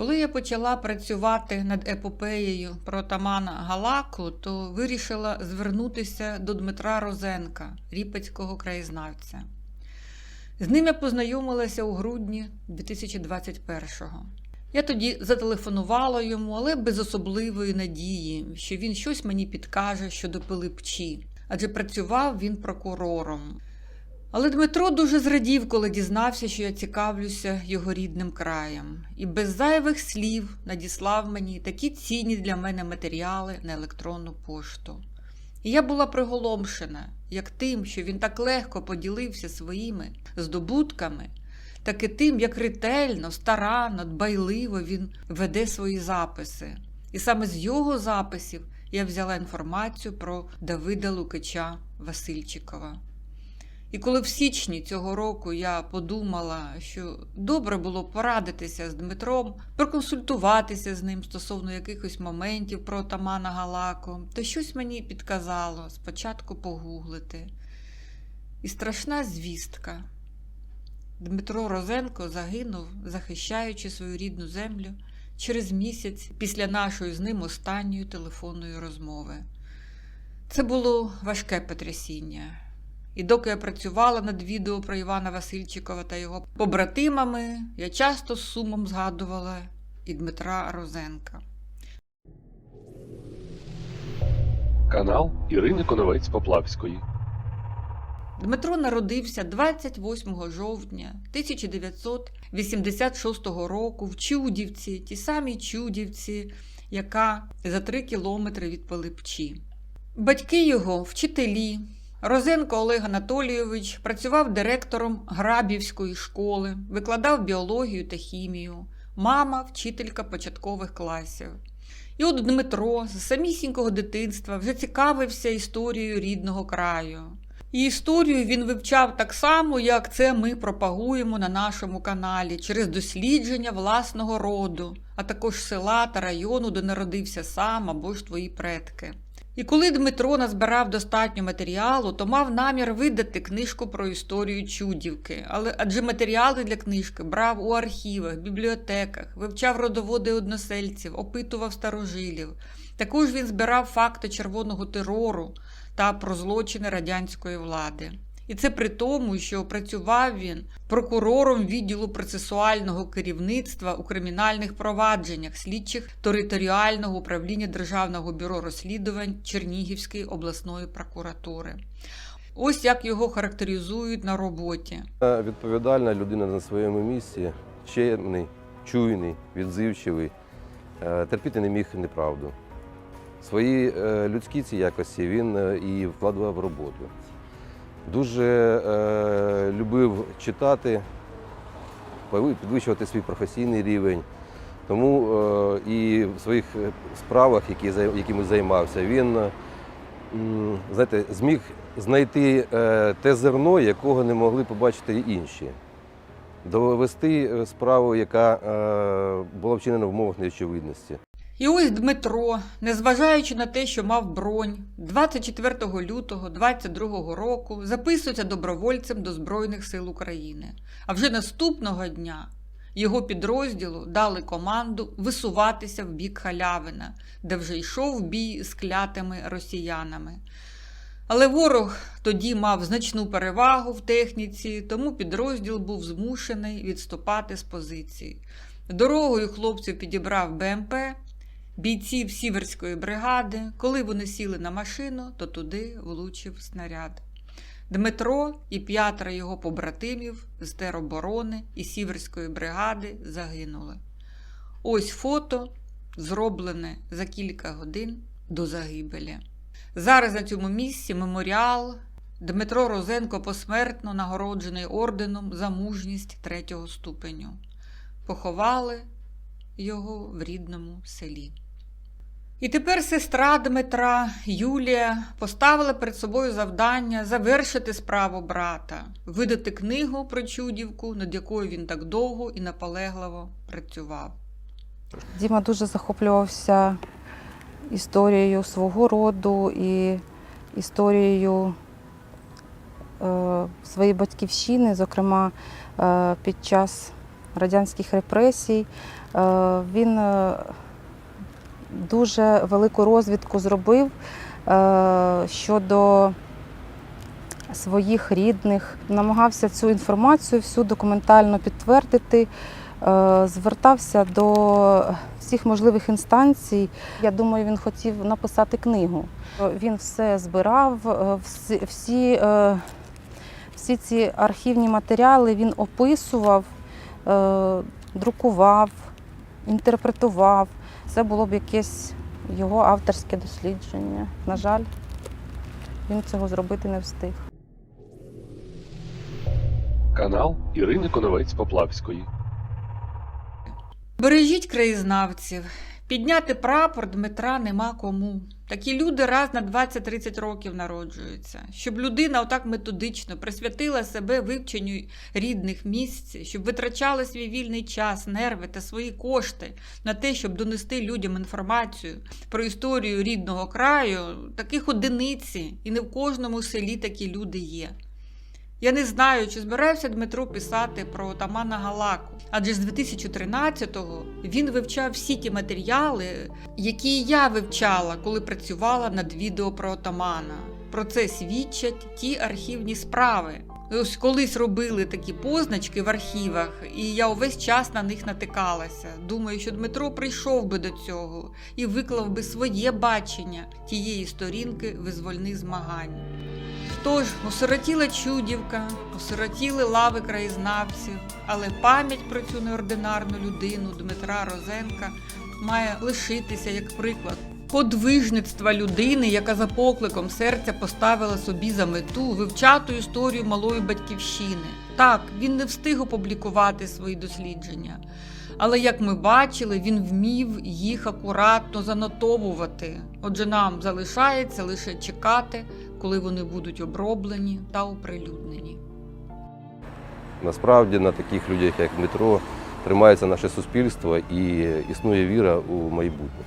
Коли я почала працювати над епопеєю про отамана Галаку, то вирішила звернутися до Дмитра Розенка, ріпецького краєзнавця. З ним я познайомилася у грудні 2021-го. Я тоді зателефонувала йому, але без особливої надії, що він щось мені підкаже щодо Пилипчі, адже працював він прокурором. Але Дмитро дуже зрадів, коли дізнався, що я цікавлюся його рідним краєм, і без зайвих слів надіслав мені такі цінні для мене матеріали на електронну пошту. І я була приголомшена як тим, що він так легко поділився своїми здобутками, так і тим, як ретельно, старанно, дбайливо він веде свої записи. І саме з його записів я взяла інформацію про Давида Лукича Васильчикова. І коли в січні цього року я подумала, що добре було порадитися з Дмитром, проконсультуватися з ним стосовно якихось моментів про отамана Галаку, то щось мені підказало спочатку погуглити. І страшна звістка. Дмитро Розенко загинув, захищаючи свою рідну землю через місяць після нашої з ним останньої телефонної розмови. Це було важке потрясіння. І доки я працювала над відео про Івана Васильчикова та його побратимами, я часто з сумом згадувала і Дмитра Розенка. Канал Ірини Коновець Поплавської. Дмитро народився 28 жовтня 1986 року в Чудівці, ті самі Чудівці, яка за три кілометри від Пилипчі. Батьки його вчителі. Розенко Олег Анатолійович працював директором Грабівської школи, викладав біологію та хімію. Мама вчителька початкових класів. І от Дмитро з самісінького дитинства вже цікавився історією рідного краю. І історію він вивчав так само, як це ми пропагуємо на нашому каналі, через дослідження власного роду, а також села та району, де народився сам або ж твої предки. І коли Дмитро назбирав достатньо матеріалу, то мав намір видати книжку про історію Чудівки, але адже матеріали для книжки брав у архівах, бібліотеках, вивчав родоводи односельців, опитував старожилів. Також він збирав факти червоного терору та про злочини радянської влади. І це при тому, що працював він прокурором відділу процесуального керівництва у кримінальних провадженнях слідчих територіального управління Державного бюро розслідувань Чернігівської обласної прокуратури. Ось як його характеризують на роботі. Відповідальна людина на своєму місці, чемний, чуйний, відзивчивий, е, терпіти не міг неправду. Свої е, людські ці якості він е, і вкладував в роботу. Дуже е, любив читати, підвищувати свій професійний рівень. Тому е, і в своїх е, справах, які, якими займався, він е, знаєте, зміг знайти е, те зерно, якого не могли побачити інші. Довести е, справу, яка е, була вчинена в умовах неочевидності. І ось Дмитро, незважаючи на те, що мав бронь, 24 лютого 22 року записується добровольцем до Збройних сил України. А вже наступного дня його підрозділу дали команду висуватися в бік Халявина, де вже йшов бій з клятими росіянами. Але ворог тоді мав значну перевагу в техніці, тому підрозділ був змушений відступати з позиції. Дорогою хлопців підібрав БМП, бійців Сіверської бригади. Коли вони сіли на машину, то туди влучив снаряд. Дмитро і п'ятеро його побратимів з тероборони і Сіверської бригади загинули. Ось фото, зроблене за кілька годин до загибелі. Зараз на цьому місці меморіал Дмитро Розенко посмертно нагороджений орденом за мужність третього ступеню. Поховали його в рідному селі. І тепер сестра Дмитра Юлія поставила перед собою завдання завершити справу брата, видати книгу про Чудівку, над якою він так довго і наполегливо працював. Діма дуже захоплювався історією свого роду і історією е, своєї батьківщини, зокрема е, під час радянських репресій. Е, Він е, дуже велику розвідку зробив е, щодо своїх рідних, намагався цю інформацію всю документально підтвердити, е, звертався до всіх можливих інстанцій. Я думаю, він хотів написати книгу. Він все збирав, е, всі, всі, всі ці архівні матеріали він описував, друкував, інтерпретував. Це було б якесь його авторське дослідження. На жаль, він цього зробити не встиг. Канал Ірини Коновець Поплавської. Бережіть краєзнавців. Підняти прапор Дмитра нема кому. Такі люди раз на 20-30 років народжуються. Щоб людина отак методично присвятила себе вивченню рідних місць, щоб витрачала свій вільний час, нерви та свої кошти на те, щоб донести людям інформацію про історію рідного краю, таких одиниці, і не в кожному селі такі люди є. Я не знаю, чи збирався Дмитро писати про отамана Галаку, адже з 2013-го він вивчав всі ті матеріали, які я вивчала, коли працювала над відео про отамана. Про це свідчать ті архівні справи. Ось колись робили такі позначки в архівах, і я увесь час на них натикалася. Думаю, що Дмитро прийшов би до цього і виклав би своє бачення тієї сторінки визвольних змагань. Тож, осиротіла чудівка, осиротіли лави краєзнавців, але пам'ять про цю неординарну людину Дмитра Розенка має лишитися як приклад подвижництва людини, яка за покликом серця поставила собі за мету вивчати історію малої батьківщини. Так, він не встиг опублікувати свої дослідження. Але як ми бачили, він вмів їх акуратно занотовувати. Отже, нам залишається лише чекати, коли вони будуть оброблені та оприлюднені. Насправді на таких людях, як Дмитро, тримається наше суспільство і існує віра у майбутнє.